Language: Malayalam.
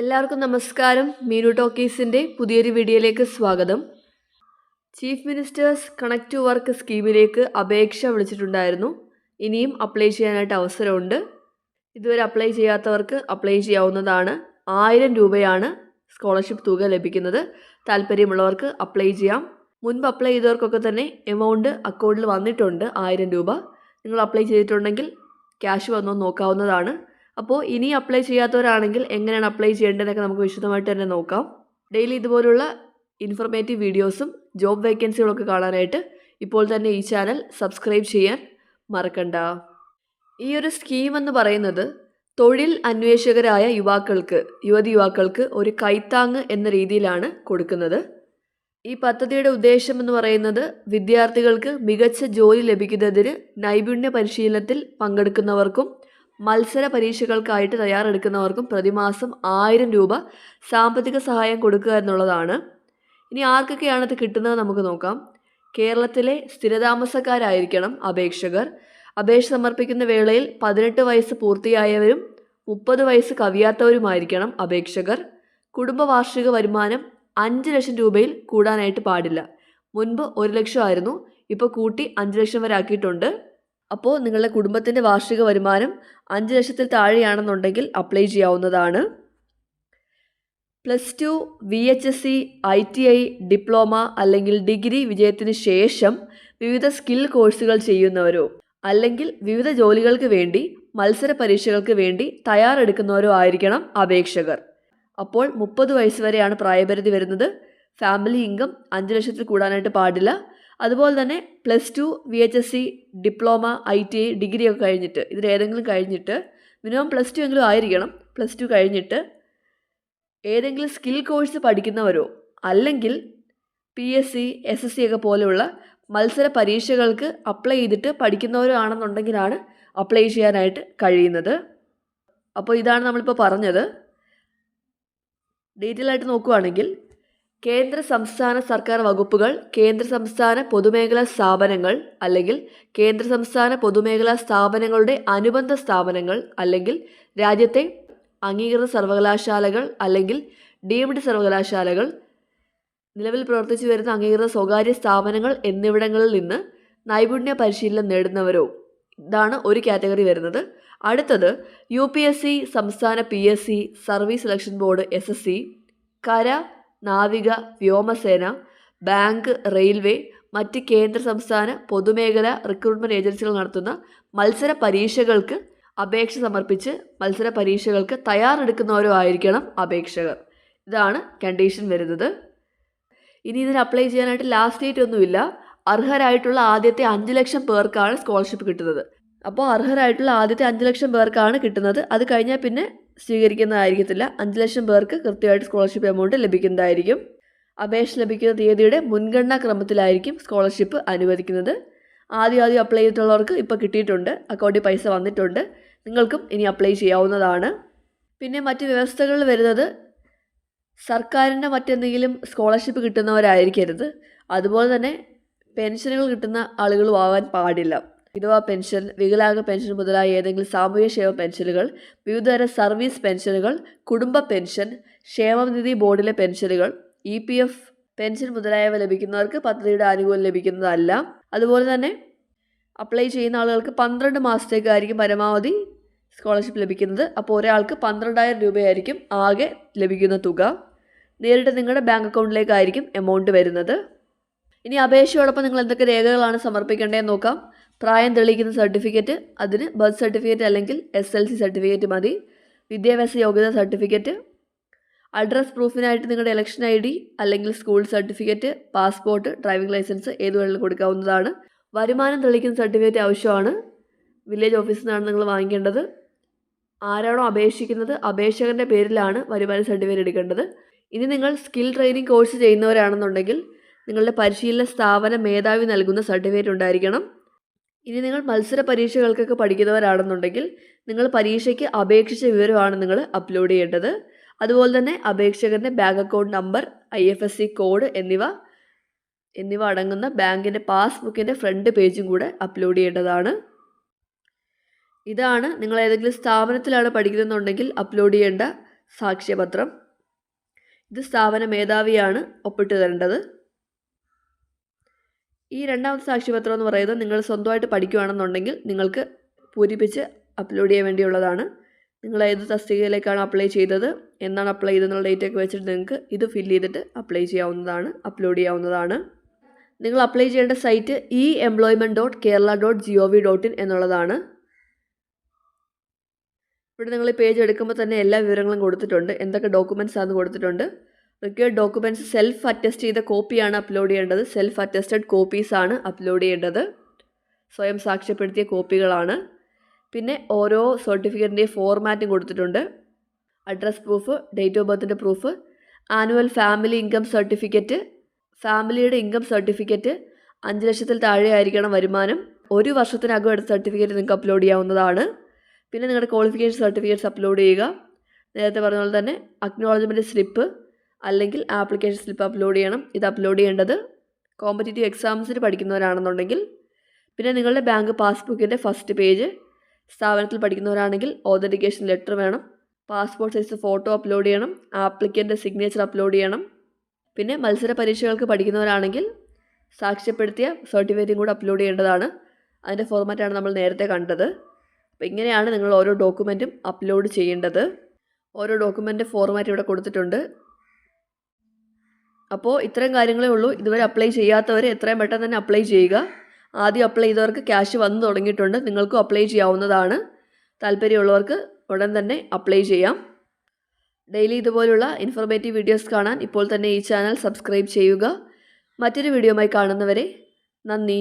എല്ലാവർക്കും നമസ്കാരം. മീനു ടോക്കീസിന്റെ പുതിയൊരു വീഡിയോയിലേക്ക് സ്വാഗതം. Chief minister's connect to work സ്കീമിലേക്ക് അപേക്ഷ വിളിച്ചിട്ടുണ്ടായിരുന്നു. ഇനിയും അപ്ലൈ ചെയ്യാനായിട്ട് അവസരമുണ്ട്. ഇതുവരെ അപ്ലൈ ചെയ്യാത്തവർക്ക് അപ്ലൈ ചെയ്യാവുന്നതാണ് ആയിരം രൂപയാണ് സ്കോളർഷിപ്പ് തുക ലഭിക്കുന്നത്. താല്പര്യമുള്ളവർക്ക് അപ്ലൈ ചെയ്യാം. മുൻപ് അപ്ലൈ ചെയ്തവർക്കൊക്കെ തന്നെ എമൗണ്ട് അക്കൗണ്ടിൽ വന്നിട്ടുണ്ട് ആയിരം രൂപ. നിങ്ങൾ അപ്ലൈ ചെയ്തിട്ടുണ്ടെങ്കിൽ ക്യാഷ് വന്നോ നോക്കാവുന്നതാണ്. അപ്പോൾ ഇനി അപ്ലൈ ചെയ്യാത്തവരാണെങ്കിൽ എങ്ങനെയാണ് അപ്ലൈ ചെയ്യേണ്ടതെന്നൊക്കെ നമുക്ക് വിശദമായിട്ട് തന്നെ നോക്കാം. ഡെയിലി ഇതുപോലുള്ള ഇൻഫർമേറ്റീവ് വീഡിയോസും ജോബ് വേക്കൻസികളൊക്കെ കാണാനായിട്ട് ഇപ്പോൾ തന്നെ ഈ ചാനൽ സബ്സ്ക്രൈബ് ചെയ്യാൻ മറക്കണ്ട. ഈ ഒരു സ്കീം എന്ന് പറയുന്നത് തൊഴിൽ അന്വേഷകരായ യുവാക്കൾക്ക് യുവതി യുവാക്കൾക്ക് ഒരു കൈത്താങ് എന്ന രീതിയിലാണ് കൊടുക്കുന്നത്. ഈ പദ്ധതിയുടെ ഉദ്ദേശം എന്ന് പറയുന്നത് വിദ്യാർത്ഥികൾക്ക് മികച്ച ജോലി ലഭിക്കുന്നതിന് നൈപുണ്യ പരിശീലനത്തിൽ പങ്കെടുക്കുന്നവർക്കും മത്സര പരീക്ഷകൾക്കായിട്ട് തയ്യാറെടുക്കുന്നവർക്കും പ്രതിമാസം ആയിരം രൂപ സാമ്പത്തിക സഹായം കൊടുക്കുക എന്നുള്ളതാണ്. ഇനി ആർക്കൊക്കെയാണ് ഇത് കിട്ടുന്നത് നമുക്ക് നോക്കാം. കേരളത്തിലെ സ്ഥിരതാമസക്കാരായിരിക്കണം അപേക്ഷകർ. അപേക്ഷ സമർപ്പിക്കുന്ന വേളയിൽ പതിനെട്ട് വയസ്സ് പൂർത്തിയായവരും മുപ്പത് വയസ്സ് കവിയാത്തവരുമായിരിക്കണം അപേക്ഷകർ. കുടുംബ വാർഷിക വരുമാനം അഞ്ച് ലക്ഷം രൂപയിൽ കൂടാനായിട്ട് പാടില്ല. മുൻപ് ഒരു ലക്ഷമായിരുന്നു ഇപ്പോൾ കൂട്ടി അഞ്ച് ലക്ഷം വരെ ആക്കിയിട്ടുണ്ട്. അപ്പോൾ നിങ്ങളുടെ കുടുംബത്തിന്റെ വാർഷിക വരുമാനം അഞ്ച് ലക്ഷത്തിൽ താഴെയാണെന്നുണ്ടെങ്കിൽ അപ്ലൈ ചെയ്യാവുന്നതാണ്. Plus two V H S C I T I diploma അല്ലെങ്കിൽ ഡിഗ്രി വിജയത്തിന് ശേഷം വിവിധ സ്കിൽ കോഴ്സുകൾ ചെയ്യുന്നവരോ അല്ലെങ്കിൽ വിവിധ ജോലികൾക്ക് വേണ്ടി മത്സര പരീക്ഷകൾക്ക് വേണ്ടി തയ്യാറെടുക്കുന്നവരോ ആയിരിക്കണം അപേക്ഷകർ. അപ്പോൾ മുപ്പത് വയസ്സ് വരെയാണ് പ്രായപരിധി വരുന്നത്. ഫാമിലി ഇൻകം അഞ്ച് ലക്ഷത്തിൽ കൂടാനായിട്ട് പാടില്ല. അതുപോലെ തന്നെ plus two V H S C diploma I T I degree ഒക്കെ കഴിഞ്ഞിട്ട് ഇതിലേതെങ്കിലും കഴിഞ്ഞിട്ട് മിനിമം പ്ലസ് ടു എങ്കിലും ആയിരിക്കണം. പ്ലസ് ടു കഴിഞ്ഞിട്ട് ഏതെങ്കിലും സ്കിൽ കോഴ്സ് പഠിക്കുന്നവരോ അല്ലെങ്കിൽ P S C S S C ഒക്കെ പോലെയുള്ള മത്സര പരീക്ഷകൾക്ക് അപ്ലൈ ചെയ്തിട്ട് പഠിക്കുന്നവരോ ആണെന്നുണ്ടെങ്കിലാണ് അപ്ലൈ ചെയ്യാനായിട്ട് കഴിയുന്നത്. അപ്പോൾ ഇതാണ് നമ്മളിപ്പോൾ പറഞ്ഞത്. ഡീറ്റെയിൽ ആയിട്ട് നോക്കുകയാണെങ്കിൽ കേന്ദ്ര സംസ്ഥാന സർക്കാർ വകുപ്പുകൾ കേന്ദ്ര സംസ്ഥാന പൊതുമേഖലാ സ്ഥാപനങ്ങൾ അല്ലെങ്കിൽ കേന്ദ്ര സംസ്ഥാന പൊതുമേഖലാ സ്ഥാപനങ്ങളുടെ അനുബന്ധ സ്ഥാപനങ്ങൾ അല്ലെങ്കിൽ രാജ്യത്തെ അംഗീകൃത സർവകലാശാലകൾ അല്ലെങ്കിൽ ഡീംഡ് സർവകലാശാലകൾ നിലവിൽ പ്രവർത്തിച്ചു വരുന്ന അംഗീകൃത സ്വകാര്യ സ്ഥാപനങ്ങൾ എന്നിവിടങ്ങളിൽ നിന്ന് നൈപുണ്യ പരിശീലനം നേടുന്നവരോ? ഇതാണ് ഒരു കാറ്റഗറി വരുന്നത്. അടുത്തത് യു പി എസ് സി സംസ്ഥാന P S C service selection board S S C കര നാവിക വ്യോമസേന ബാങ്ക് റെയിൽവേ മറ്റ് കേന്ദ്ര സംസ്ഥാന പൊതുമേഖല റിക്രൂട്ട്മെന്റ് ഏജൻസികൾ നടത്തുന്ന മത്സര പരീക്ഷകൾക്ക് അപേക്ഷ സമർപ്പിച്ച് മത്സര പരീക്ഷകൾക്ക് തയ്യാറെടുക്കുന്നവരോ ആയിരിക്കണം അപേക്ഷകർ. ഇതാണ് കണ്ടീഷൻ വരുന്നത്. ഇനി ഇതിന് അപ്ലൈ ചെയ്യാനായിട്ട് ലാസ്റ്റ് ഡേറ്റ് ഒന്നുമില്ല. അർഹരായിട്ടുള്ള ആദ്യത്തെ അഞ്ച് ലക്ഷം പേർക്കാണ് സ്കോളർഷിപ്പ് കിട്ടുന്നത്. അപ്പോൾ അർഹരായിട്ടുള്ള ആദ്യത്തെ അഞ്ച് ലക്ഷം പേർക്കാണ് കിട്ടുന്നത്. അത് കഴിഞ്ഞാൽ പിന്നെ സ്വീകരിക്കുന്നതായിരിക്കത്തില്ല. അഞ്ച് ലക്ഷം പേർക്ക് കൃത്യമായിട്ട് സ്കോളർഷിപ്പ് എമൗണ്ട് ലഭിക്കുന്നതായിരിക്കും. അപേക്ഷ ലഭിക്കുന്ന തീയതിയുടെ മുൻഗണനാ ക്രമത്തിലായിരിക്കും സ്കോളർഷിപ്പ് അനുവദിക്കുന്നത്. ആദ്യം ആദ്യം അപ്ലൈ ചെയ്തിട്ടുള്ളവർക്ക് ഇപ്പോൾ കിട്ടിയിട്ടുണ്ട്. അക്കൗണ്ടിൽ പൈസ വന്നിട്ടുണ്ട്. നിങ്ങൾക്കും ഇനി അപ്ലൈ ചെയ്യാവുന്നതാണ്. പിന്നെ മറ്റ് വ്യവസ്ഥകൾ വരുന്നത് സർക്കാരിന്റെ മറ്റെന്തെങ്കിലും സ്കോളർഷിപ്പ് കിട്ടുന്നവരായിരിക്കരുത്. അതുപോലെ തന്നെ പെൻഷനുകൾ കിട്ടുന്ന ആളുകളും ആവാൻ പാടില്ല. വിധവാ പെൻഷൻ വികലാംഗ പെൻഷൻ മുതലായ ഏതെങ്കിലും സാമൂഹ്യ ക്ഷേമ പെൻഷനുകൾ വിവിധതരം സർവീസ് പെൻഷനുകൾ കുടുംബ പെൻഷൻ ക്ഷേമനിധി ബോർഡിലെ പെൻഷനുകൾ ഇ പി എഫ് പെൻഷൻ മുതലായവ ലഭിക്കുന്നവർക്ക് പദ്ധതിയുടെ ആനുകൂല്യം ലഭിക്കുന്നതല്ല. അതുപോലെ തന്നെ അപ്ലൈ ചെയ്യുന്ന ആളുകൾക്ക് പന്ത്രണ്ട് മാസത്തേക്കായിരിക്കും പരമാവധി സ്കോളർഷിപ്പ് ലഭിക്കുന്നത്. അപ്പോൾ ഒരാൾക്ക് പന്ത്രണ്ടായിരം രൂപയായിരിക്കും ആകെ ലഭിക്കുന്ന തുക. നേരിട്ട് നിങ്ങളുടെ ബാങ്ക് അക്കൗണ്ടിലേക്കായിരിക്കും എമൗണ്ട് വരുന്നത്. ഇനി അപേക്ഷയോടൊപ്പം നിങ്ങൾ എന്തൊക്കെ രേഖകളാണ് സമർപ്പിക്കേണ്ടതെന്ന് നോക്കാം. പ്രായം തെളിയിക്കുന്ന സർട്ടിഫിക്കറ്റ് അതിന് ബർത്ത് സർട്ടിഫിക്കറ്റ് അല്ലെങ്കിൽ എസ് എൽ സി സർട്ടിഫിക്കറ്റ് മതി. വിദ്യാഭ്യാസ യോഗ്യത സർട്ടിഫിക്കറ്റ് അഡ്രസ് പ്രൂഫിനായിട്ട് നിങ്ങളുടെ ഇലക്ഷൻ ഐ ഡി അല്ലെങ്കിൽ school certificate passport driving licence ഏത് വേണമെങ്കിലും കൊടുക്കാവുന്നതാണ്. വരുമാനം തെളിയിക്കുന്ന സർട്ടിഫിക്കറ്റ് ആവശ്യമാണ്. വില്ലേജ് ഓഫീസിൽ നിന്നാണ് നിങ്ങൾ വാങ്ങിക്കേണ്ടത്. ആരാണോ അപേക്ഷിക്കുന്നത് അപേക്ഷകന്റെ പേരിലാണ് വരുമാന സർട്ടിഫിക്കറ്റ് എടുക്കേണ്ടത്. ഇനി നിങ്ങൾ സ്കിൽ ട്രെയിനിങ് കോഴ്സ് ചെയ്യുന്നവരാണെന്നുണ്ടെങ്കിൽ നിങ്ങളുടെ പരിശീലന സ്ഥാപന മേധാവി നൽകുന്ന സർട്ടിഫിക്കറ്റ് ഉണ്ടായിരിക്കണം. ഇനി നിങ്ങൾ മത്സര പരീക്ഷകൾക്കൊക്കെ പഠിക്കുന്നവരാണെന്നുണ്ടെങ്കിൽ നിങ്ങൾ പരീക്ഷയ്ക്ക് അപേക്ഷിച്ച വിവരമാണ് നിങ്ങൾ അപ്ലോഡ് ചെയ്യേണ്ടത്. അതുപോലെ തന്നെ അപേക്ഷകന്റെ bank account number I F S C code എന്നിവ എന്നിവ അടങ്ങുന്ന ബാങ്കിന്റെ പാസ്ബുക്കിന്റെ ഫ്രണ്ട് പേജും കൂടെ അപ്ലോഡ് ചെയ്യേണ്ടതാണ്. ഇതാണ് നിങ്ങൾ ഏതെങ്കിലും സ്ഥാപനത്തിലാണ് പഠിക്കുന്നതെന്നുണ്ടെങ്കിൽ അപ്ലോഡ് ചെയ്യേണ്ട സാക്ഷ്യപത്രം. ഇത് സ്ഥാപന മേധാവിയാണ് ഒപ്പിട്ട് തരേണ്ടത്. ഈ രണ്ടാമത്തെ സാക്ഷ്യപത്രം എന്ന് പറയുന്നത് നിങ്ങൾ സ്വന്തമായിട്ട് പഠിക്കുകയാണെന്നുണ്ടെങ്കിൽ നിങ്ങൾക്ക് പൂരിപ്പിച്ച് അപ്ലോഡ് ചെയ്യാൻ വേണ്ടിയുള്ളതാണ്. നിങ്ങൾ ഏത് തസ്തികയിലേക്കാണ് അപ്ലൈ ചെയ്തത് എന്നാണ് അപ്ലൈ ചെയ്തെന്നുള്ള ഡേറ്റ് ഒക്കെ വെച്ചിട്ട് നിങ്ങൾക്ക് ഇത് ഫില്ല് ചെയ്തിട്ട് അപ്ലൈ ചെയ്യാവുന്നതാണ് അപ്ലോഡ് ചെയ്യാവുന്നതാണ്. നിങ്ങൾ അപ്ലൈ ചെയ്യേണ്ട site E employment dot Kerala dot G O V dot in എന്നുള്ളതാണ്. ഇവിടെ നിങ്ങൾ ഈ പേജ് എടുക്കുമ്പോൾ തന്നെ എല്ലാ വിവരങ്ങളും കൊടുത്തിട്ടുണ്ട്. എന്തൊക്കെ ഡോക്യുമെന്റ്സ് ആണെന്ന് കൊടുത്തിട്ടുണ്ട്. റിക്വയർഡ് ഡോക്യുമെന്റ്സ് സെൽഫ് അറ്റസ്റ്റ് ചെയ്ത കോപ്പിയാണ് അപ്ലോഡ് ചെയ്യേണ്ടത്. സെൽഫ് അറ്റസ്റ്റഡ് കോപ്പീസ് ആണ് അപ്ലോഡ് ചെയ്യേണ്ടത്. സ്വയം സാക്ഷ്യപ്പെടുത്തിയ കോപ്പികളാണ്. പിന്നെ ഓരോ സർട്ടിഫിക്കറ്റിന്റെയും ഫോർമാറ്റും കൊടുത്തിട്ടുണ്ട്. Address proof date of ബർത്തിന്റെ proof annual family income certificate ഫാമിലിയുടെ ഇൻകം സർട്ടിഫിക്കറ്റ് അഞ്ച് ലക്ഷത്തിൽ താഴെ ആയിരിക്കണം വരുമാനം. ഒരു വർഷത്തിനകം എടുത്ത സർട്ടിഫിക്കറ്റ് നിങ്ങൾക്ക് അപ്ലോഡ് ചെയ്യാവുന്നതാണ്. പിന്നെ നിങ്ങളുടെ ക്വാളിഫിക്കേഷൻ സർട്ടിഫിക്കറ്റ്സ് അപ്ലോഡ് ചെയ്യുക. നേരത്തെ പറഞ്ഞ പോലെ തന്നെ അക്നോളജ്മെന്റ് സ്ലിപ്പ് അല്ലെങ്കിൽ ആപ്ലിക്കേഷൻ സ്ലിപ്പ് അപ്ലോഡ് ചെയ്യണം. ഇത് അപ്ലോഡ് ചെയ്യേണ്ടത് കോമ്പറ്റേറ്റീവ് എക്സാംസിന് പഠിക്കുന്നവരാണെന്നുണ്ടെങ്കിൽ പിന്നെ നിങ്ങളുടെ ബാങ്ക് പാസ്ബുക്കിന്റെ ഫസ്റ്റ് പേജ് സ്ഥാപനത്തിൽ പഠിക്കുന്നവരാണെങ്കിൽ ഓതന്റിക്കേഷൻ ലെറ്റർ വേണം. പാസ്പോർട്ട് സൈസ് ഫോട്ടോ അപ്ലോഡ് ചെയ്യണം. ആപ്ലിക്കന്റെ സിഗ്നേച്ചർ അപ്ലോഡ് ചെയ്യണം. പിന്നെ മത്സര പരീക്ഷകൾക്ക് പഠിക്കുന്നവരാണെങ്കിൽ സാക്ഷ്യപ്പെടുത്തിയ സർട്ടിഫിക്കറ്റും കൂടെ അപ്ലോഡ് ചെയ്യേണ്ടതാണ്. അതിന്റെ ഫോർമാറ്റാണ് നമ്മൾ നേരത്തെ കണ്ടത്. അപ്പോൾ ഇങ്ങനെയാണ് നിങ്ങൾ ഓരോ ഡോക്യുമെന്റും അപ്ലോഡ് ചെയ്യേണ്ടത്. ഓരോ ഡോക്യുമെന്റ് ഫോർമാറ്റ് ഇവിടെ കൊടുത്തിട്ടുണ്ട്. അപ്പോൾ ഇത്രയും കാര്യങ്ങളേ ഉള്ളൂ. ഇതുവരെ അപ്ലൈ ചെയ്യാത്തവർ എത്രയും പെട്ടെന്ന് തന്നെ അപ്ലൈ ചെയ്യുക. ആദ്യം അപ്ലൈ ചെയ്തവർക്ക് ക്യാഷ് വന്നു തുടങ്ങിയിട്ടുണ്ട്. നിങ്ങൾക്കും അപ്ലൈ ചെയ്യാവുന്നതാണ്. താല്പര്യമുള്ളവർക്ക് ഉടൻ തന്നെ അപ്ലൈ ചെയ്യാം. ഡെയിലി ഇതുപോലുള്ള ഇൻഫോർമേറ്റീവ് വീഡിയോസ് കാണാൻ ഇപ്പോൾ തന്നെ ഈ ചാനൽ സബ്സ്ക്രൈബ് ചെയ്യുക. മറ്റൊരു വീഡിയോയുമായി കാണുന്നവരെ നന്ദി.